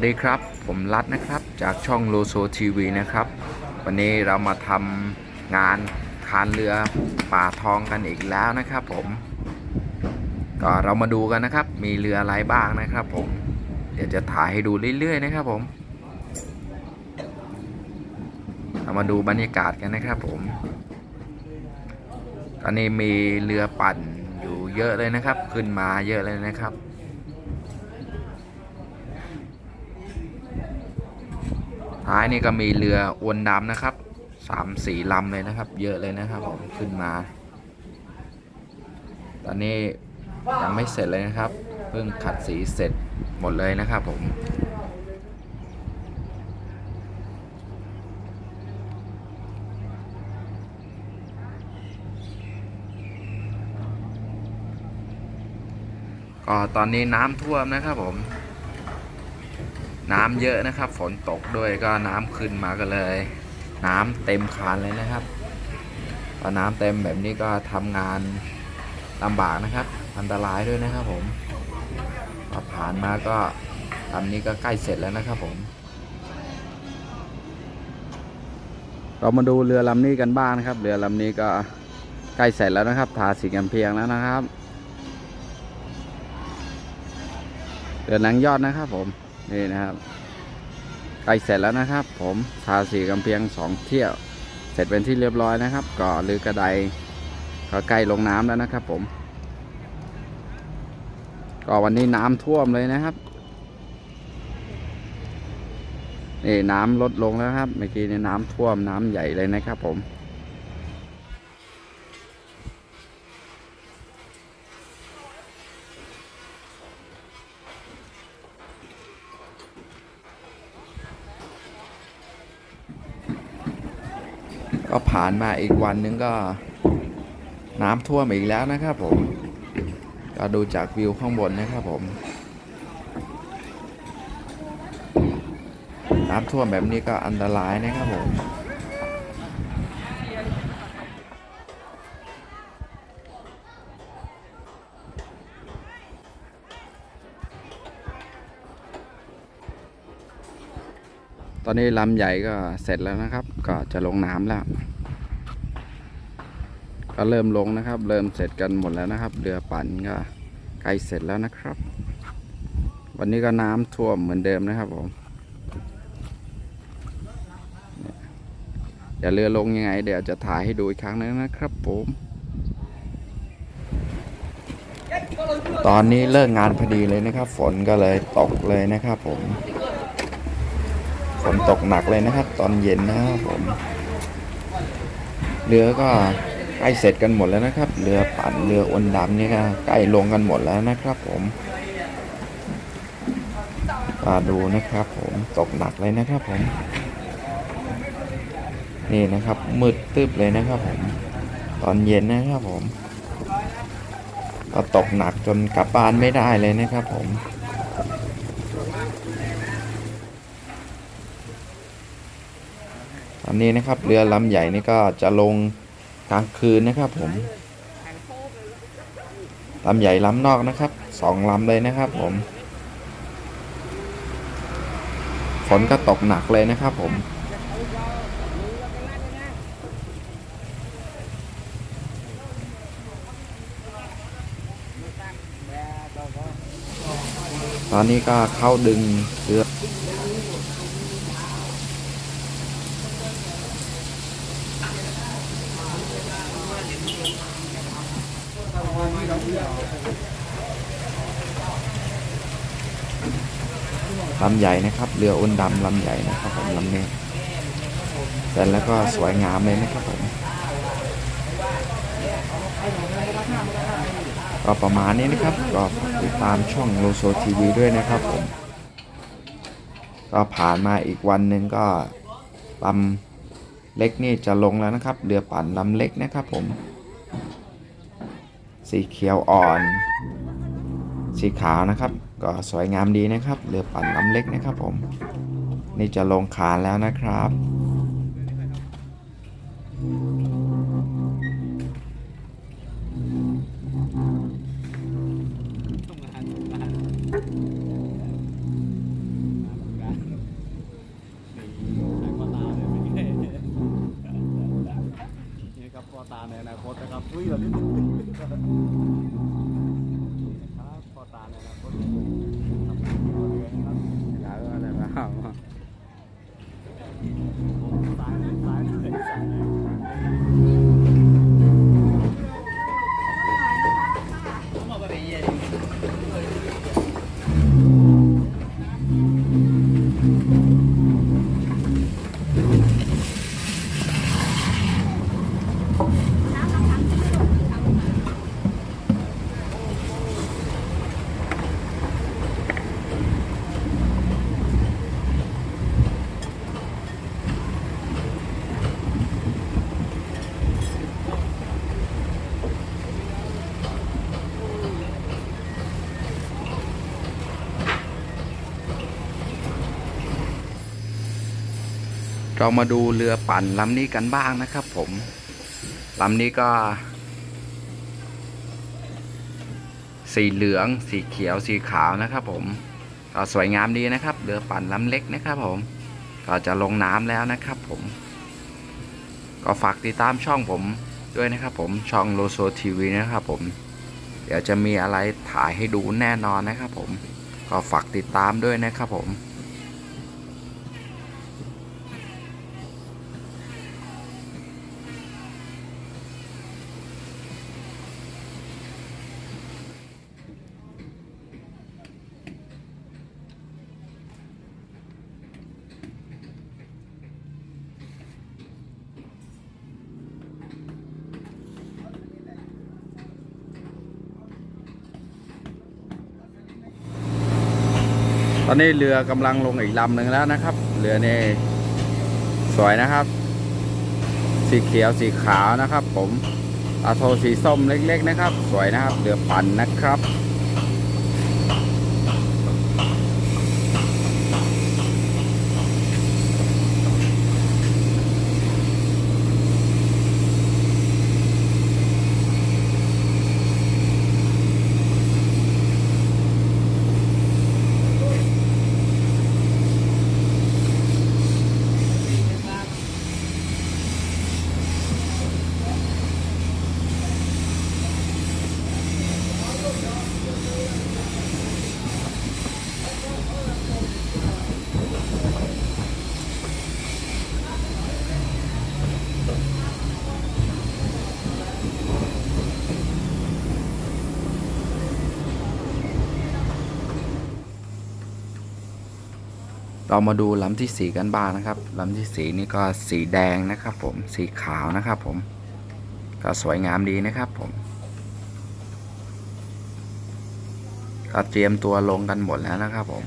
วัสดีครับ ผมรัฐนะครับ จากช่องโลโซทีวีนะครับ วันนี้เรามาทำงานคานเรือป่าทองกันอีกแล้วนะครับผม ก็เรามาดูกันนะครับ มีเรืออะไรบ้างนะครับผม เดี๋ยวจะถ่ายให้ดูเรื่อยๆนะครับผม เรามาดูบรรยากาศกันนะครับผม ตอนนี้มีเรือปั่นอยู่เยอะเลยนะครับ ขึ้นมาเยอะเลยนะครับ ท้ายนี่ก็มีเรืออวนดำนะครับสามสี่ลำเลยนะครับ เยอะเลยนะครับผมขึ้นมา ตอนนี้ยังไม่เสร็จเลยนะครับ เพิ่งขัดสีเสร็จหมดเลยนะครับผมก็ตอนนี้น้ำท่วมนะครับผม น้ำเยอะนะครับ ฝนตกด้วยก็น้ำขึ้นมาก็เลย น้ำเต็มคานเลยนะครับพอน้ำเต็มแบบนี้ก็ทำงานลำบากนะครับ อันตรายด้วยนะครับผมพอผ่านมาก็ลำนี้ก็ใกล้เสร็จแล้วนะครับผม เรามาดูเรือลำนี้กันบ้างนะครับ เรือลำนี้ก็ใกล้เสร็จแล้วนะครับ ทาสีกันเพียงแล้วนะครับเรือหนังยอดนะครับผม นี่นะครับใกล้เสร็จแล้วนะครับ ผมทาสีกำเพียงสองเที่ยว เสร็จเป็นที่เรียบร้อยนะครับก่อหรือกระไดก็ใกล้ลงน้ำแล้วนะครับ ผม ก็วันนี้น้ำท่วมเลยนะครับนี่น้ำลดลงแล้วครับ เมื่อกี้นี่น้ำท่วมน้ำใหญ่เลยนะครับ ผม ก็ผ่านมาอีกวันนึงก็น้ำท่วมอีกแล้วนะครับผม ก็ดูจากวิวข้างบนนะครับผม น้ำท่วมแบบนี้ก็อันตรายนะครับผมตอนนี้ลำใหญ่ก็เสร็จแล้วนะครับ จะลงน้ำแล้ว ก็เริ่มลงนะครับ เริ่มเสร็จกันหมดแล้วนะครับ เรือปั่นก็ใกล้เสร็จแล้วนะครับ วันนี้ก็น้ำท่วมเหมือนเดิมนะครับผมเดี๋ยวเรือลงยังไง เดี๋ยวจะถ่ายให้ดูอีกครั้งนึงนะครับผมตอนนี้เลิกงานพอดีเลยนะครับ ฝนก็เลยตกเลยนะครับผม ฝนตกหนักเลยนะครับ ตอนเย็นนะครับผมเรือก็ใกล้เสร็จกันหมดแล้วนะครับ เรือปั่นเรืออวนดำนี่ก็ใกล้ลงกันหมดแล้วนะครับ ผมมาดูนะครับ ผมตกหนักเลยนะครับ ผม นี่นะครับมืดตึบเลยนะครับ ผมตอนเย็นนะครับ ผมก็ตกหนักจนกลับบ้านไม่ได้เลยนะครับ ผม อนนี้นะครับเรือลำใหญ่นี่ก็จะลงกลางคืนนะครับผมลำใหญ่ลำนอกนะครับสองลำเลยนะครับ ผมฝนก็ตกหนักเลยนะครับผมตอนนี้ก็เข้าดึงเรือำใหญ่นะครับ เรืออ้นดำลำใหญ่นะครับผมลำนี้เสร็จแล้วก็สวยงามเลยนะครับผมก็ประมาณนี้นะครับ ก็ติดตามช่องโลโซทีวีด้วยนะครับผม ก็ผ่านมาอีกวันหนึ่งก็ลำเล็กนี่จะลงแล้วนะครับ เรือปั่นลำเล็กนะครับผม สีเขียวอ่อน สีขาวนะครับ ก็สวยงามดีนะครับเรือปั่นลำเล็กนะครับผม นี่จะลงคานแล้วนะครับ นี่ครับพอตาในอนาคตนะครับอุ้ยเราดิ้นนะครับพ่อตาในอนาคต เรามาดูเรือปั่นลำนี้กันบ้างนะครับ ผมลำนี้ก็ สีเหลือง สีเขียว สีขาวนะครับ ผมก็สวยงามดีนะครับ เรือปั่นลำเล็กนะครับ ผม ก็จะลงน้ำแล้วนะครับ ผม ก็ฝากติดตามช่องผมด้วยนะครับ ผม ช่องโลโซทีวีนะครับ ผม เดี๋ยวจะมีอะไรถ่ายให้ดูแน่นอนนะครับ ผม ก็ฝากติดตามด้วยนะครับ ผม อนนี้เรือกำลังลงอีกลำหนึ่งแล้วนะครับ เรือนี่สวยนะครับ สีเขียวสีขาวนะครับ ผมอาโทสีส้มเล็ก ๆ นะครับ สวยนะครับ เรือปั่นนะครับ เรามาดูลำที่สีกันบ้างนะครับลำที่สีนี่ก็สีแดงนะครับ ผมสีขาวนะครับ ผม ก็สวยงามดีนะครับ ผมก็เตรียมตัวลงกันหมดแล้วนะครับ ผม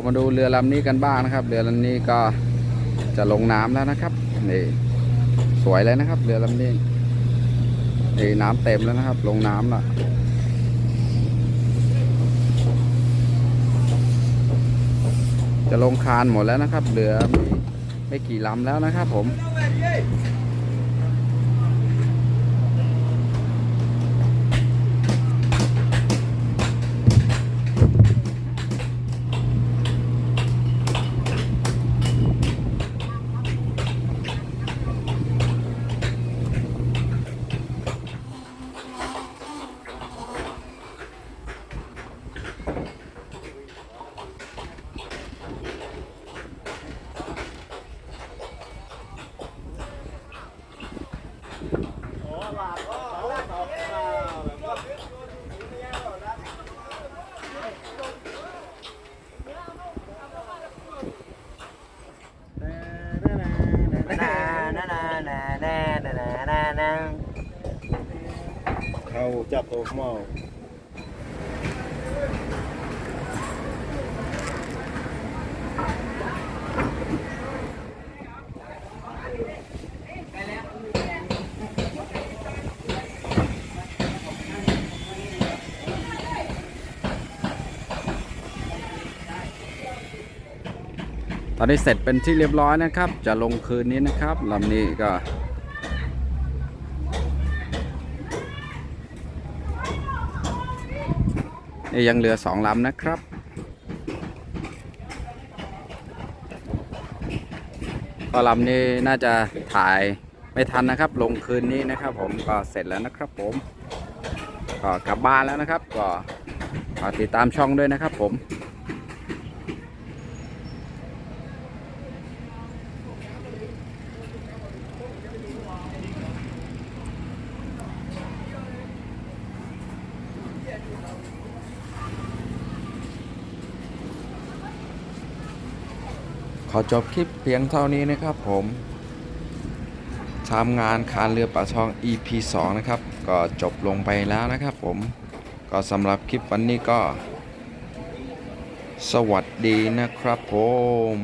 เรามาดูเรือลำนี้กันบ้างนะครับ เรือลำนี้ก็จะลงน้ำแล้วนะครับนี่สวยเลยนะครับ เรือลำนี้นี่น้ำเต็มแล้วนะครับ ลงน้ำล้วจะลงคานหมดแล้วนะครับ เหลือไม่ไม่กี่ลำแล้วนะครับผม เขาจับตัวเมา ตอนนี้เสร็จเป็นที่เรียบร้อยนะครับ จะลงคืนนี้นะครับลำนี้ก็นี่ยังเหลือสองลำนะครับ ก็ลำนี้น่าจะถ่ายไม่ทันนะครับ ลงคืนนี้นะครับผมก็เสร็จแล้วนะครับผม ก็กลับบ้านแล้วนะครับ ก็ติดตามช่องด้วยนะครับผม ขอจบคลิปเพียงเท่านี้นะครับผมทำงานคานเรือป่าทอง EP 2 นะครับ ก็จบลงไปแล้วนะครับผม ก็สำหรับคลิปวันนี้ก็ สวัสดีนะครับผม